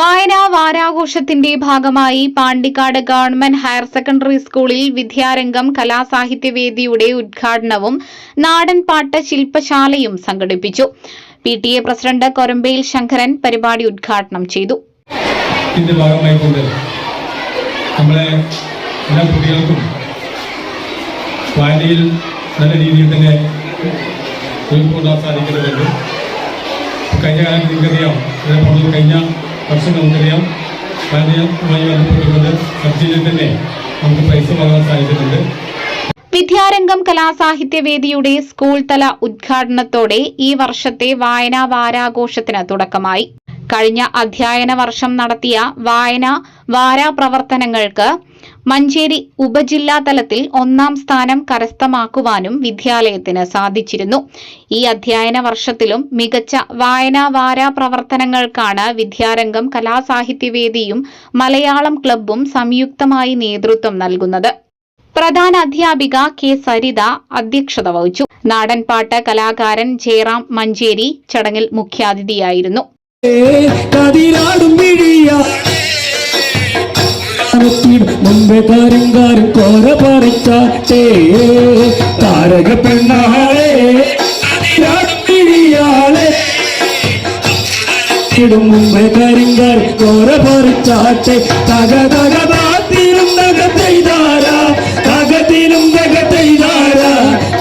വായനാ വാരാഘോഷത്തിന്റെ ഭാഗമായി Pandikkad government higher secondary സ്കൂളിൽ വിദ്യാരംഗം കലാസാഹിത്യവേദിയുടെ ഉദ്ഘാടനവും നാടൻപാട്ട് ശില്പശാലയും സംഘടിപ്പിച്ചു. P T A president Korambayil Sankaran പരിപാടി ഉദ്ഘാടനം ചെയ്തു. ഭാഗമായിക്കൊണ്ട് നമ്മളെ എല്ലാ നല്ല കഴിഞ്ഞ കാലത്ത് നിങ്ങൾക്കറിയാം കഴിഞ്ഞ വർഷം നമുക്കറിയാം വായനയുമായി ബന്ധപ്പെട്ടുകൊണ്ട് സബ്സിഡിയിൽ തന്നെ നമുക്ക് പൈസ വാങ്ങാൻ സാധിച്ചിട്ടുണ്ട്. വിദ്യാരംഗം കലാസാഹിത്യവേദിയുടെ സ്കൂൾ തല ഉദ്ഘാടനത്തോടെ ഈ വർഷത്തെ വായനാ വാരാഘോഷത്തിന് തുടക്കമായി. കഴിഞ്ഞ അധ്യയന വർഷം നടത്തിയ വായന വാരാ പ്രവർത്തനങ്ങൾക്ക് മഞ്ചേരി ഉപജില്ലാതലത്തിൽ ഒന്നാം സ്ഥാനം കരസ്ഥമാക്കുവാനും വിദ്യാലയത്തിന് സാധിച്ചിരുന്നു. ഈ അധ്യയന വർഷത്തിലും മികച്ച വായനാ വാരാ പ്രവർത്തനങ്ങൾക്കാണ് വിദ്യാരംഗം കലാസാഹിത്യവേദിയും മലയാളം ക്ലബ്ബും സംയുക്തമായി നേതൃത്വം നൽകുന്നത്. പ്രധാന അധ്യാപിക കെ സരിത അധ്യക്ഷത വഹിച്ചു. നാടൻപാട്ട് കലാകാരൻ ജയറാം മഞ്ചേരി ചടങ്ങിൽ മുഖ്യാതിഥിയായിരുന്നു. മുമ്പേ കാരങ്കാരൻ കോര പറിച്ചാട്ടേ താരക പെണ്ണാളെ വിഴിയാളെ ഇടും മുമ്പേ കരിങ്കാരൻ കോര പറിച്ചാട്ടെ തക തക താത്തിനും തക തെയ്താര തകത്തിനും തക തെയ്താര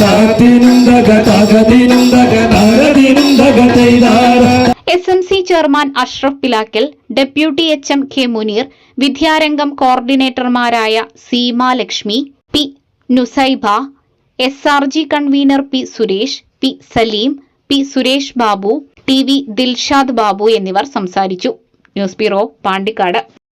തകത്തിനും തക തകതിനും തക തകതിനും തക തെയ്താര. S M C chairman Ashraf Pilakkal deputy H M K Muneer Vidyarangam കോർഡിനേറ്റർമാരായ Seema Lakshmi P Nusaiba S R G convener P Suresh P Saleem P Suresh Babu T V Dilshad Babu എന്നിവർ സംസാരിച്ചു. News bureau Pandikkad.